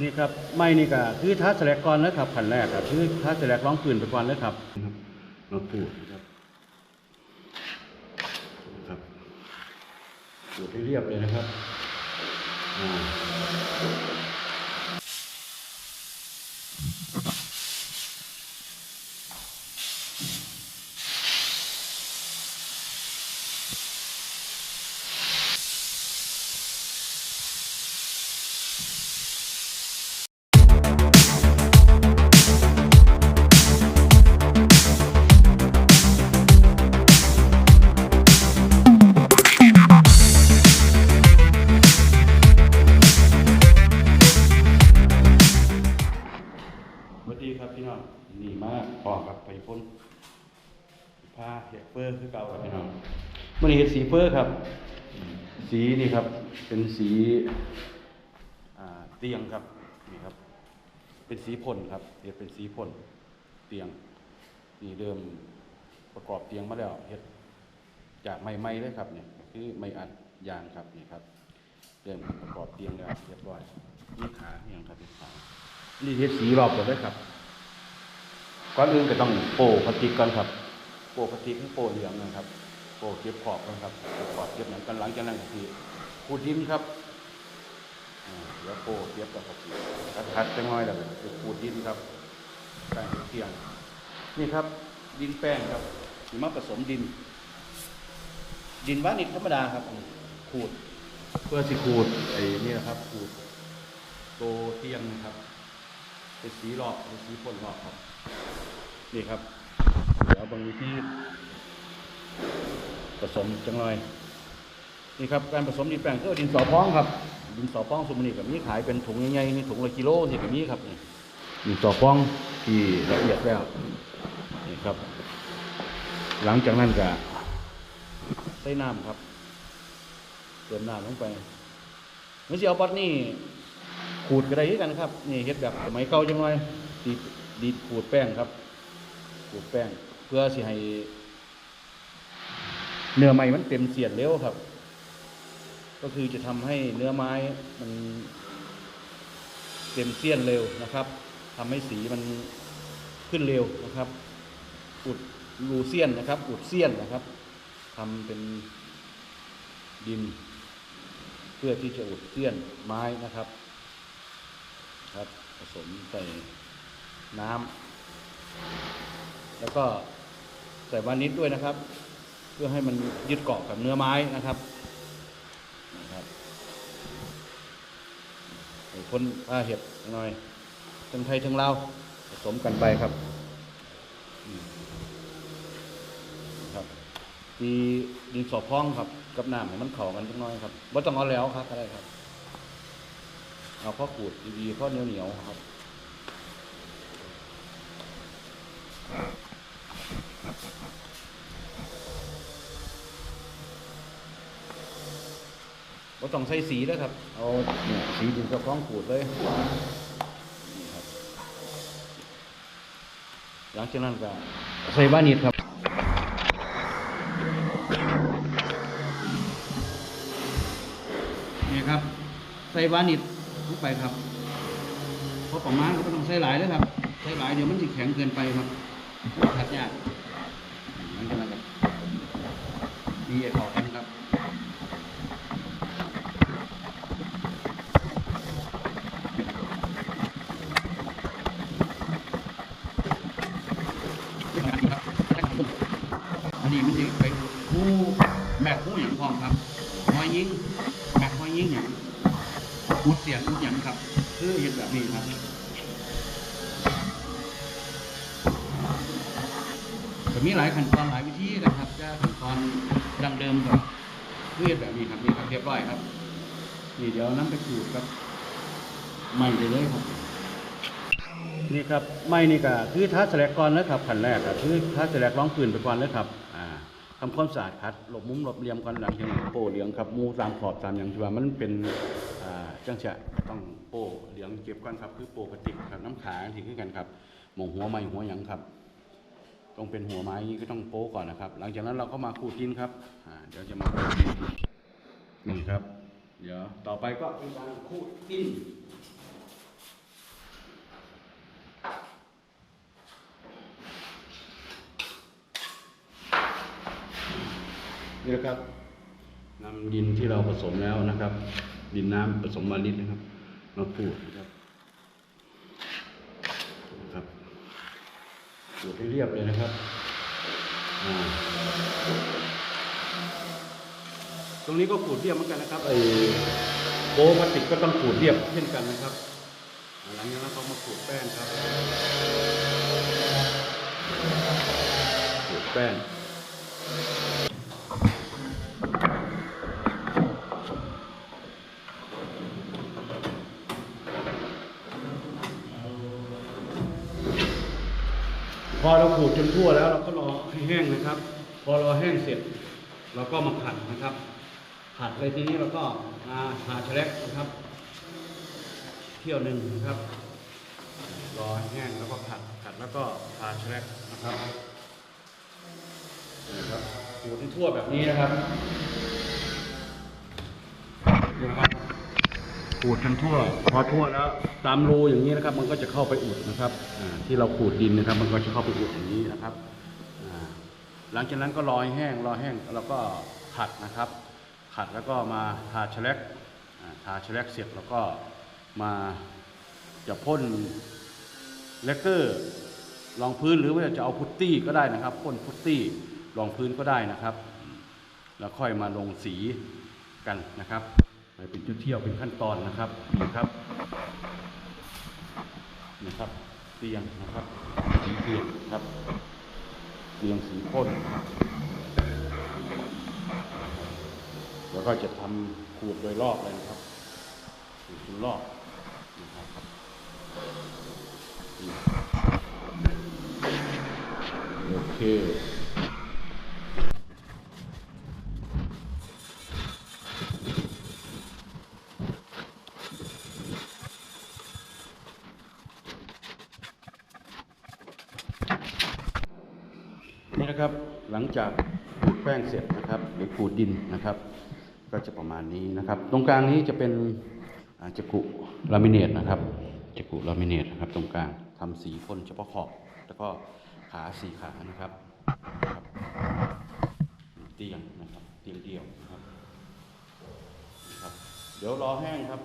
นี่ครับไม่นี่ก็คือท้าแสลกก่อนนะครับขันแรกครับคือท้าแสลกร้องปืนไปก่อนเลยครับเราปูดนะครับครับปูดให้เรียบเลยนะครับอ่า มื่อนี้เห็ดสีเฟอครับ สีนี่ครับ เป็นสีเตียงครับนี่ครับ เป็นสีพ่นครับเห็ดเป็นสีพ่นเตียง นี่เดิมประกอบเตียงมาแล้วเห็ดจากไม้ไม้เลยครับเนี่ยคือไม้อัดยางครับนี่ครับเดิมประกอบเตียงแล้วเรียบร้อยนี่ขาเนี่ยครับเป็นขานี่เห็ดสีรอบหมดเลยครับก่อนอื่นก็ต้องโปะพลาสติกก่อนครับ โปะพลาสติกให้โปะเหลืองนะครับ โปะเก็บขอบก่อนครับเก็บขอบเก็บหนังกันหลังจากนั้นก็คือปูดินครับอ่าแล้วโปะเก็บกับพลาสติกคัดๆจังน้อยแล้วก็พูดินครับแป้งเทียงนี่ครับ ดินแป้งครับนี่มาผสมดิน ดินวานิชธรรมดาครับขูดเพื่อสิขูดไอ้นี่นะครับขูดโตเทียงนะครับเป็นสีรอบเป็นสีพ่นรอบครับ นี่ครับ เดี๋ยวบางวิธี ผสมจังเลยนี่ครับการผสมดินแป้งก็ดินสอพองครับ ดินสอพองสมุนีกับนี้ขายเป็นถุงใหญ่ๆนี่ถุงละกิโลนี่กับนี้ครับนี่ดินสอพองที่ละเอียดแล้วนี่ครับ หลังจากนั้นก็ใส่น้ำครับ เติมน้ำลงไปเมื่อสิเอาปัดนี่ขูดก็ได้คือกันครับนี่เฮ็ดแบบสมัยเก่าจังเลยดีดดีดขูดแป้งครับขูดแป้ง เพื่อสิให้ เนื้อไม้มันเต็มเสียดเร็วครับ ก็คือจะทำให้เนื้อไม้มันเต็มเสี้ยนเร็วนะครับทำให้สีมันขึ้นเร็วนะครับ อุดรูเสี้ยนนะครับ อุดเสี้ยนนะครับทำเป็นดิน เพื่อที่จะอุดเสี้ยนไม้นะครับ ครับ ผสมใส่น้ำแล้วก็ใส่วานิชด้วยนะครับ พื่อให้มันยึดเกาะกับเนื้อไม้นะครับนะครับคนผ้าเห็ดหน่อยทั้งไทยทั้งลาวผสมกันไปครับครับดีดินสอพองครับ กับน้ำให้มันเข้ากันจังน้อยครับว่าต้องเอาแล้วครับก็ได้ครับ เอาข้อขูดดีๆข้อเหนียวๆครับ ต้องใส่สีแล้วครับ เอาเนี่ยสีดินสะพ้องขูดเลยหลังจากนั้นก็ใส่บ้านิดครับนี่ครับ ใส่บ้านิดทุกไปครับเพราะประมาณก็ต้องใส่หลายเลยครับ ใส่หลายเดี๋ยวมันจะแข็งเกินไปครับขัดยากหลังจากนั้นก็ดีเออกกันครับ อันนี้มันจะไปคู่แบกคู่อย่างพร้อมครับหอยยิงแบกหอยยิงอย่างอุดเสียงอุดอย่างครับ คือเห็นแบบนี้ครับจะมีหลายขั้นตอนหลายวิธีนะครับจะขั้นตอนดังเดิมก่อนคือเห็น แบบนี้ครับนี่ครับเรียบร้อยครับนี่เดี๋ยวน้ำไปขูดครับใหม่เลยเลยครับ นี่ครับไม่นี่ก็คือท้าแสลกก่อนนะครับขั้นแรกก็คือท้าแสลกร้องปืนไปก่อนเลยครับอ่าทำความสะอาดคัดหลบมุมหลบเหลี่ยมก่อนหลังจากนั้นโป้เหลืองครับมูตามขอบตามอย่างที่ว่ามันเป็นอ่าจังจะต้องโป้เหลืองเก็บก่อนครับ คือโป้กระติกครับน้ำขาที่คือกันครับหมองหัวไม้หัวหยังครับต้องเป็นหัวไม้อย่งนี้ก็ต้องโป้ก่อนนะครับ หลังจากนั้นเราก็มาขูดดินครับอ่าเดี๋ยวจะมาขูดดิน นี่ครับ เดี๋ยวต่อไปก็เป็นการคูดอินนี่นะครับนำดินที่เราผสมแล้วนะครับ ดินน้ำผสมมาลิดนะครับ มาขูดนะครับครับขูดให้เรียบเลยนะครับอ่า ตรงนี้ก็ขูดเรียบเหมือนกันนะครับไอ้โบว์พลาสติกก็ต้องขูดเรียบเช่นกันนะครับอ่าหลังจากนั้นเรามาขูดแป้งครับขูดแป้งพอเราขูดจนทั่วแล้วเราก็รอให้แห้งนะครับ พอเราแห้งเสร็จ เราก็มาขัดนะครับ ขัดเลยทีนี้เราก็มาหาแฉลกนะครับ เที่ยวหนึ่งนะครับ รอให้แห้งแล้วก็ขัดขัดแล้วก็ทาแฉลกนะครับนี่นะครับขูดให้ทั่วแบบนี้นะครับนี่นะครับขูดจนทั่ว พอทั่วแล้วตามรูอย่างนี้นะครับ มันก็จะเข้าไปอุดนะครับที่เราขูดดินนะครับ มันก็จะเข้าไปอุดอย่างนี้นะครับหลังจากนั้นก็รอให้แห้งรอยแห้งแล้วก็ขัดนะครับ ขัดแล้วก็มาทาแฉลกอ่าทาแฉลกเสร็จแล้วก็มาจะพ่นเลกเกอร์รองพื้นหรือว่าจะเอาพุตตี้ก็ได้นะครับพ่นพุตตี้รองพื้นก็ได้นะครับ แล้วค่อยมาลงสีกันนะครับเป็นเที่ยวเป็นขั้นตอนนะครับนี่ครับนี่ครับเตียงนะครับสีเตียงครับเตียงสีพ่น แล้วก็จะทำขูดโดยรอบเลยนะครับขูดรอบนะครับโอเคนี่นะครับหลังจากขูดแป้งเสร็จนะครับ หรือขูดดินนะครับ ก็จะประมาณนี้นะครับ ตรงกลางนี้จะเป็นจักุลามิเนตนะครับจักุลามิเนตนะครับ ตรงกลางทำสีพ่นเฉพาะขอบ แล้วก็ขาสีขานะครับนะครับเตียงนะครับเตียงเดียวนะครับนะครับ เดี๋ยวรอแห้งครับ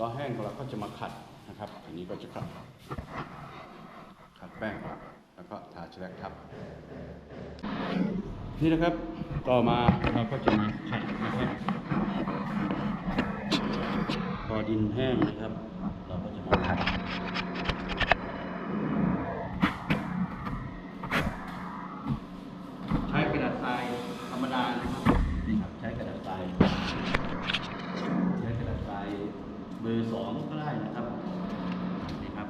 รอแห้งเราก็จะมาขัดนะครับอันนี้ก็จะขัดขัดแป้งแล้วก็ทาแฉลกทับ นี่นะครับ ต่อมาเราก็จะมาขัดนะครับพอดินแห้งนะครับ เราก็จะมาขัดใช้กระดาษทรายธรรมดานะครับนี่ครับใช้กระดาษทรายใช้กระดาษทรายเบอร์สองก็ได้นะครับนี่ครับ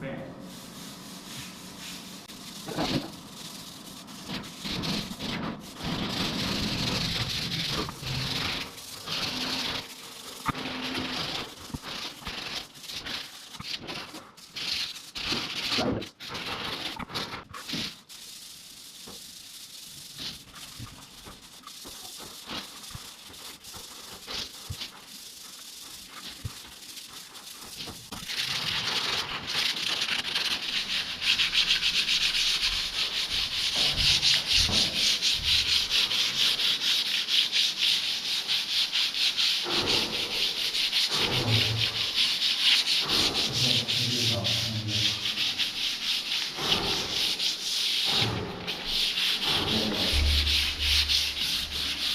แป้ง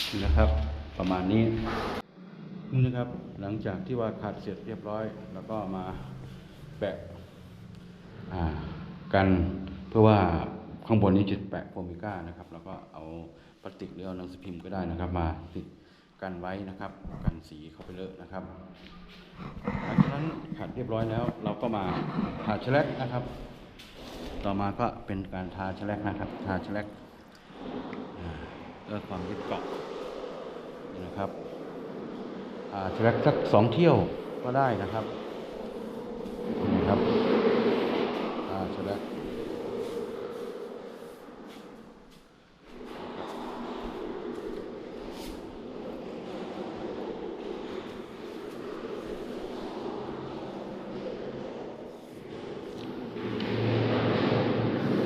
นี่นะครับ ประมาณนี้ นี่นะครับ หลัง จากที่ว่าขัดเสร็จเรียบร้อย แล้วก็มาแปะกันเพื่อว่าข้างบนนี้จะแปะโฟมิก้านะครับ แล้วก็เอาพลาสติกหรือเอาหนังสือพิมพ์ก็ได้นะครับ มาติดกันไว้นะครับ กันสีเข้าไปเลอะนะครับหลังจากนั้นขัดเรียบร้อยแล้ว เราก็มาทาแลกนะครับ ต่อมาก็เป็นการทาแลกนะครับ ทาแลกเพื่อความยึดเกาะนะครับ ทาแฉลกสักสองเที่ยวก็ได้นะครับนี่ครับทาแฉลก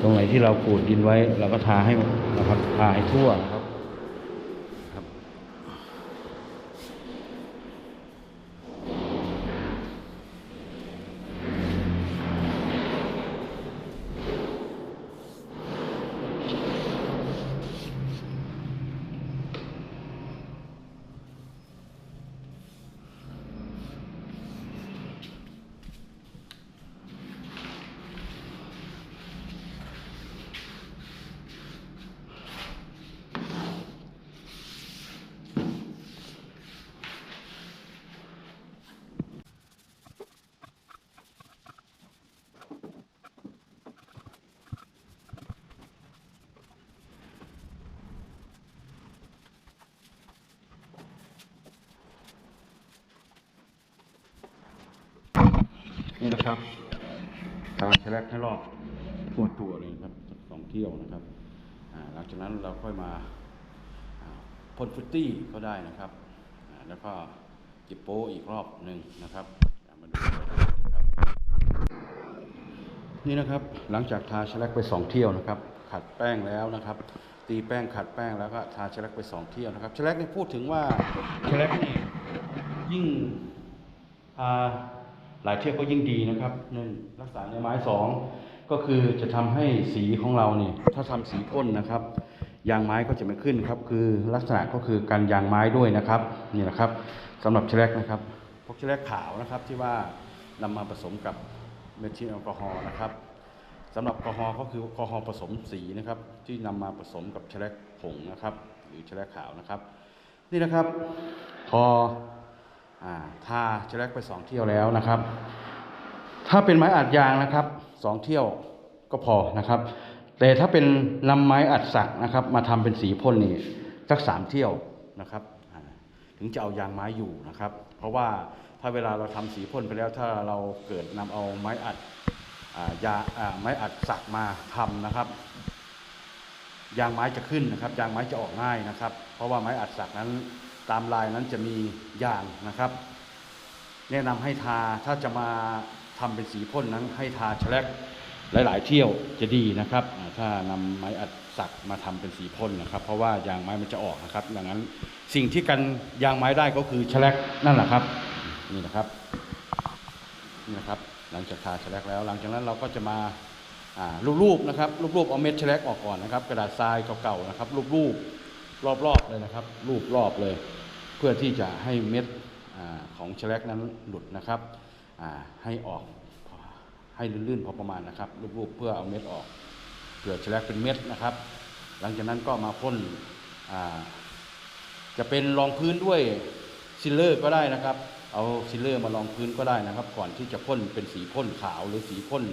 ตรงไหนที่เราขูดดินไว้เราก็ทาให้นะครับทาให้ทั่ว นะครับนี่นะครับทาแชลกให้รอบทั่วตัวเลยนะครับสักสองเที่ยวนะครับอ่าหลังจากนั้นเราค่อยมาอ่าพ่นฟุตตี้ก็ได้นะครับอ่าแล้วก็จิบโป้อีกรอบหนึ่งนะครับอ่ามาดูนะครับนี่นะครับหลังจากทาแชลกไปสองเที่ยวนะครับ ขัดแป้งแล้วนะครับ ตีแป้งขัดแป้งแล้วก็ทาแชลกไปสองเที่ยวนะครับแชลกนี่พูดถึงว่าแชลกนี่ยิ่งทา หลายเทียวก็ยิ่งดีนะครับหนึ่งรักษาในไม้สองก็คือจะทำให้สีของเราเนี่ยถ้าทำสีพ่นนะครับ ยางไม้ก็จะไม่ขึ้นครับ คือลักษณะก็คือการยางไม้ด้วยนะครับนี่แหละครับสำหรับแชลกนะครับพวกแชลกขาวนะครับที่ว่านำมาผสมกับเมทิลแอลกอฮอล์นะครับสำหรับแอลกอฮอล์ก็คือแอลกอฮอล์ผสมสีนะครับ ที่นำมาผสมกับแฉลกผงนะครับ หรือแฉลกขาวนะครับ นี่นะครับ พอ อาทาแฉลกไปสองเที่ยวแล้วนะครับ ถ้าเป็นไม้อัดยางนะครับสองเที่ยวก็พอนะครับ แต่ถ้าเป็นนำไม้อัดสักนะครับ มาทำเป็นสีพ่นนี่สักสามเที่ยวนะครับถึงจะเอายางไม้อยู่นะครับ เพราะว่าถ้าเวลาเราทำสีพ่นไปแล้วถ้าเราเกิดนำเอาไม้อัดอยาอ่าไม้อัดสักมาทำนะครับ ยางไม้จะขึ้นนะครับ ยางไม้จะออกง่ายนะครับ เพราะว่าไม้อัดสักนั้น ตามลายนั้นจะมียางนะครับ แนะนำให้ทาถ้าจะมาทำเป็นสีพ่นนั้นให้ทาแฉลกหลาย ๆ เที่ยวจะดีนะครับ ถ้านำไม้อัดสักมาทำเป็นสีพ่นนะครับ เพราะว่ายางไม้มันจะออกนะครับ ดังนั้นสิ่งที่กันยางไม้ได้ก็คือแฉลกนั่นแหละครับนี่นะครับนี่นะครับ หลังจากทาแฉลกแล้ว หลังจากนั้นเราก็จะมาอ่ารูปๆนะครับรูปๆเอาเม็ดแฉลกออกก่อนนะครับ กระดาษทรายเก่าๆนะครับรูปๆ รอบๆเลยนะครับ รูปรอบเลย เพื่อที่จะให้เม็ดอของแฉลกนั้นหลุดนะครับให้ออกให้ลื่นๆพอประมาณนะครับรูปๆเพื่อเอาเม็ดออกเผื่อแฉลกเป็นเม็ดนะครับ หลังจากนั้นก็มาพ่นจะเป็นรองพื้นด้วยซิลเลอร์ก็ได้นะครับ เอาซิลเลอร์มารองพื้นก็ได้นะครับ ก่อนที่จะพ่นเป็นสีพ่นขาวหรือสีพ่น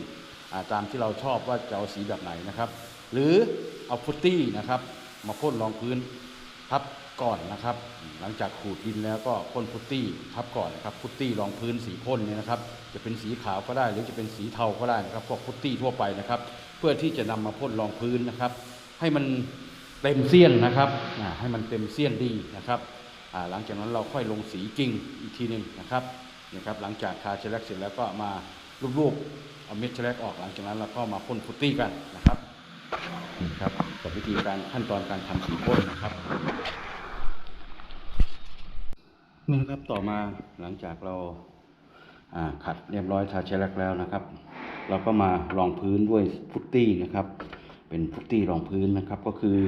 ตามที่เราชอบว่าจะเอาสีแบบไหนนะครับ หรือเอาฟุตตี้นะครับ มาพ่นรองพื้นทับก่อนนะครับ หลังจากขูดดินแล้วก็พ่นพุตตี้ทับก่อนนะครับพุตตี้รองพื้นสีพ่นเนี่ยนะครับ จะเป็นสีขาวก็ได้ หรือจะเป็นสีเทาก็ได้นะครับพวกพุตตี้ทั่วไปนะครับ เพื่อที่จะนำมาพ่นรองพื้นนะครับ ให้มันเต็มเสี้ยนนะครับให้มันเต็มเสี้ยนดีนะครับหลังจากนั้นเราค่อยลงสีจริงอีกทีหนึ่งนะครับนี่ครับ หลังจากทาเชลแลกเสร็จแล้วก็มาลูบๆเอาเม็ดเชลแลกออกหลังจากนั้นเราก็มาพ่นพุตตี้กันนะครับ นี่ครับกับวิธีการขั้นตอนการทำสีพ่นนะครับนี่นะครับต่อมาหลังจากเราขัดเรียบร้อยทาเชลแลกแล้วนะครับ เราก็มารองพื้นด้วยพุตตี้นะครับ เป็นพุตตี้รองพื้นนะครับก็คือ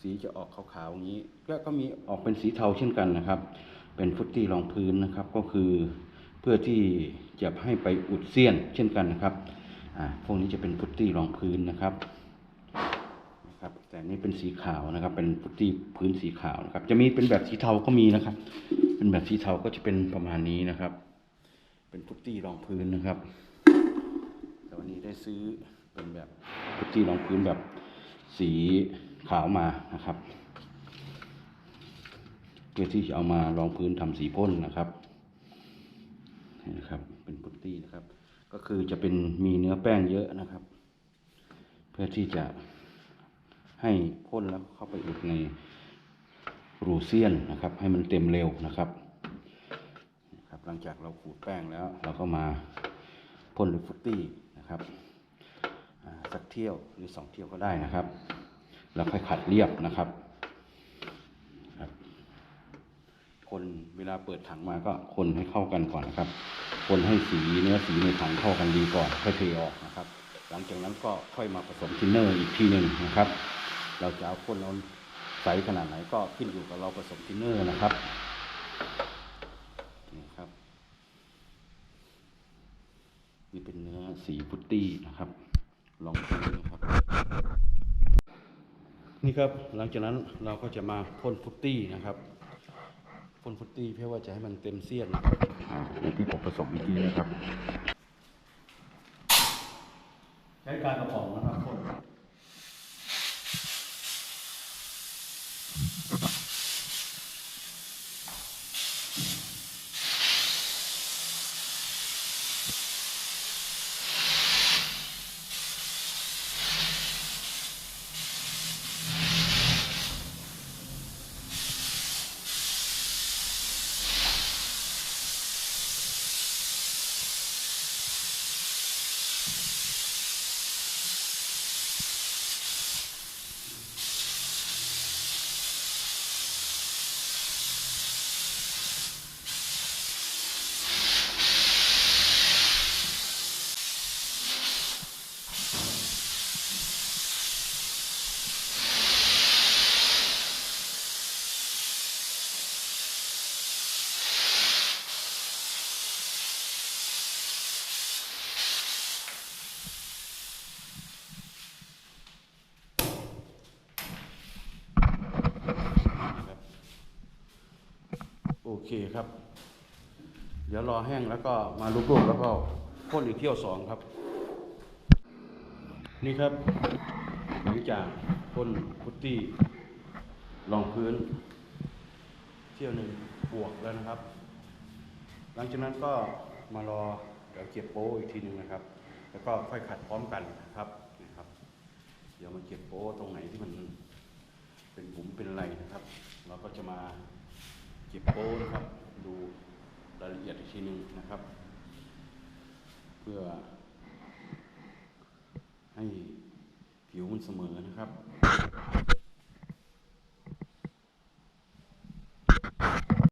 สีจะออกขาวๆอย่างนี้ แล้วก็มีออกเป็นสีเทาเช่นกันนะครับ เป็นฟุตตี้รองพื้นนะครับก็คือเพื่อที่จะให้ไปอุดเสี้ยนเช่นกันนะครับอ่าพวกนี้จะเป็นฟุตตี้รองพื้นนะครับ นะครับ แต่นี่เป็นสีขาวนะครับ เป็นพุตตี้พื้นสีขาวนะครับ จะมีเป็นแบบสีเทาก็มีนะครับ เป็นแบบสีเทาก็จะเป็นประมาณนี้นะครับ เป็นพุตตี้รองพื้นนะครับ แต่วันนี้ได้ซื้อเป็นแบบพุตตี้รองพื้นแบบสีขาวมานะครับ เพื่อที่จะเอามารองพื้นทำสีพ่นนะครับนี่นะครับเป็นพุตตี้นะครับ ก็คือจะเป็นมีเนื้อแป้งเยอะนะครับ เพื่อที่จะ ให้พ่นแล้วเข้าไปอุดในรูเซียนนะครับ ให้มันเต็มเร็วนะครับนะครับ หลังจากเราขูดแป้งแล้ว เราก็มาพ่นด้วยฟุตตี้นะครับสักเที่ยวหรือสองเที่ยวก็ได้นะครับ แล้วค่อยขัดเรียบนะครับครับคนเวลาเปิดถังมาก็คนให้เข้ากันก่อนนะครับ คนให้สีเนื้อสีในถังเข้ากันดีก่อนค่อยเทออกนะครับ หลังจากนั้นก็ค่อยมาผสมทินเนอร์อีกทีหนึ่งนะครับ เราจะเอาพ่นเราใสขนาดไหนก็ขึ้นอยู่กับเราผสมทินเนอร์นะครับนี่ครับ นี่เป็นเนื้อสีพุตตี้นะครับ ลองดูนะครับ นี่ครับหลังจากนั้นเราก็จะมาพ่นพุตตี้นะครับพ่นพุตตี้เพื่อว่าจะให้มันเต็มเสี้ยนนะครับอ่าอย่างที่ผมผสมอีกทีนะครับ ใช้การกระป๋องนะครับ เคครับ เดี๋ยวรอแห้งแล้วก็มาลูบๆแล้วก็พ่นอีกเที่ยวสองครับ นี่ครับ หลังจากพ่นพุตตี้รองพื้น เที่ยวหนึ่งบวกแล้วนะครับ หลังจากนั้นก็มารอเดี๋ยวเก็บโป้อีกทีหนึ่งนะครับ แล้วก็ค่อยขัดพร้อมกันนะครับนะครับ เดี๋ยวมาเก็บโป้ตรงไหนที่มันเป็นบุ๋มเป็นอะไรนะครับ เราก็จะมา เก็บโป้นะครับ ดูรายละเอียดอีกทีหนึ่งนะครับ เพื่อ ให้ผิวมันเสมอนะครับ